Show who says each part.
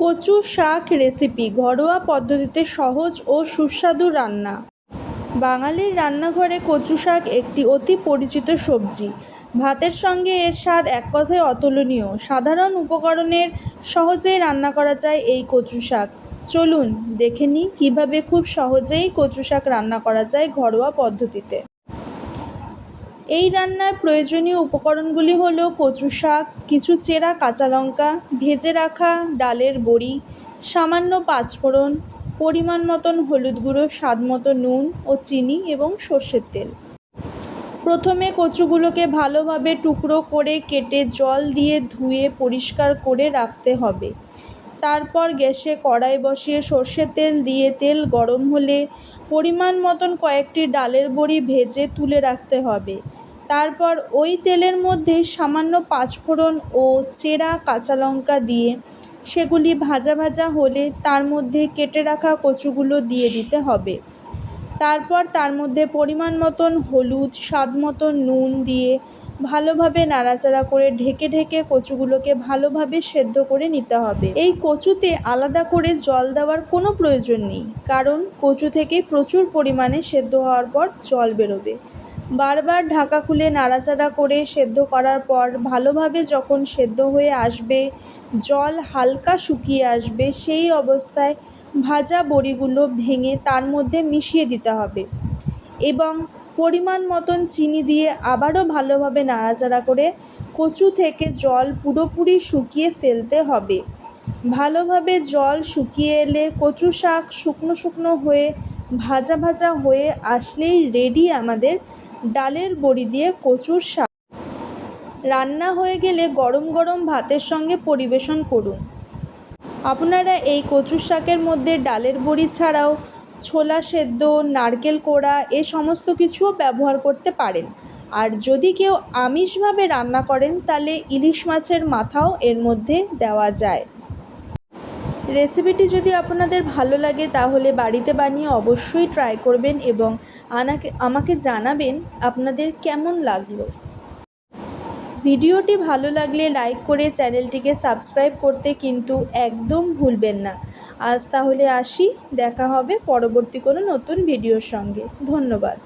Speaker 1: কচু শাক রেসিপি ঘরোয়া পদ্ধতিতে সহজ ও সুস্বাদু রান্না। বাঙালির রান্নাঘরে কচু শাক একটি অতি পরিচিত সবজি। ভাতের সঙ্গে এর স্বাদ এক কথায় অতুলনীয়। সাধারণ উপকরণের সহজেই রান্না করা যায় এই কচু শাক। চলুন দেখে নিই কীভাবে খুব সহজেই কচু শাক রান্না করা যায় ঘরোয়া পদ্ধতিতে। এই রান্নার প্রয়োজনীয় উপকরণগুলি হল কচু শাক, কিছু চেরা কাঁচা লঙ্কা, ভেজে রাখা ডালের বড়ি, সামান্য পাঁচফোড়ন, পরিমাণ মতন হলুদ গুঁড়ো, স্বাদ মতো নুন ও চিনি এবং সর্ষের তেল। প্রথমে কচুগুলোকে ভালোভাবে টুকরো করে কেটে জল দিয়ে ধুয়ে পরিষ্কার করে রাখতে হবে। তারপর গ্যাসে কড়াই বসিয়ে সর্ষের তেল দিয়ে তেল গরম হলে পরিমাণ মতন কয়েকটি ডালের বড়ি ভেজে তুলে রাখতে হবে। তারপর ওই তেলের মধ্যে সামান্য পাঁচফোড়ন ও চেরা কাঁচা লঙ্কা দিয়ে সেগুলি ভাজা ভাজা হলে তার মধ্যে কেটে রাখা কচুগুলো দিয়ে দিতে হবে। তারপর তার মধ্যে পরিমাণ মতন হলুদ, স্বাদ মতন নুন দিয়ে ভালোভাবে নাড়াচাড়া করে ঢেকে ঢেকে কচুগুলোকে ভালোভাবে সেদ্ধ করে নিতে হবে। এই কচুতে আলাদা করে জল দেওয়ার কোনো প্রয়োজন নেই, কারণ কচু থেকে প্রচুর পরিমাণে সেদ্ধ হওয়ার পর জল বেরোবে। বারবার ঢাকা খুলে নাড়াচাড়া করে সেদ্ধ করার পর ভালোভাবে যখন সেদ্ধ হয়ে আসবে, জল হালকা শুকিয়ে আসবে, সেই অবস্থায় ভাজা বড়িগুলো ভেঙে তার মধ্যে মিশিয়ে দিতে হবে এবং পরিমাণ মতন চিনি দিয়ে আবারও ভালোভাবে নাড়াচাড়া করে কচু থেকে জল পুরোপুরি শুকিয়ে ফেলতে হবে। ভালোভাবে জল শুকিয়ে এলে কচু শাক শুকনো শুকনো হয়ে, ভাজা ভাজা হয়ে আসলেই রেডি আমাদের ডালের বড়ি দিয়ে কচুর শাক। রান্না হয়ে গেলে গরম গরম ভাতের সঙ্গে পরিবেশন করুন। আপনারা এই কচুর শাকের মধ্যে ডালের বড়ি ছাড়াও ছোলা সেদ্ধ, নারকেল কোড়া এ সমস্ত কিছুও ব্যবহার করতে পারেন। আর যদি কেউ আমিষভাবে রান্না করেন, তাহলে ইলিশ মাছের মাথাও এর মধ্যে দেওয়া যায়। রেসিপিটি যদি আপনাদের ভালো লাগে তাহলে বাড়িতে বানিয়ে অবশ্যই ট্রাই করবেন এবং আনাকে, আমাকে জানাবেন আপনাদের কেমন লাগল। ভিডিওটি ভালো লাগলে লাইক করে চ্যানেলটিকে সাবস্ক্রাইব করতে কিন্তু একদম ভুলবেন না। আজ তাহলে আসি, দেখা হবে পরবর্তী কোনো নতুন ভিডিওর সঙ্গে। ধন্যবাদ।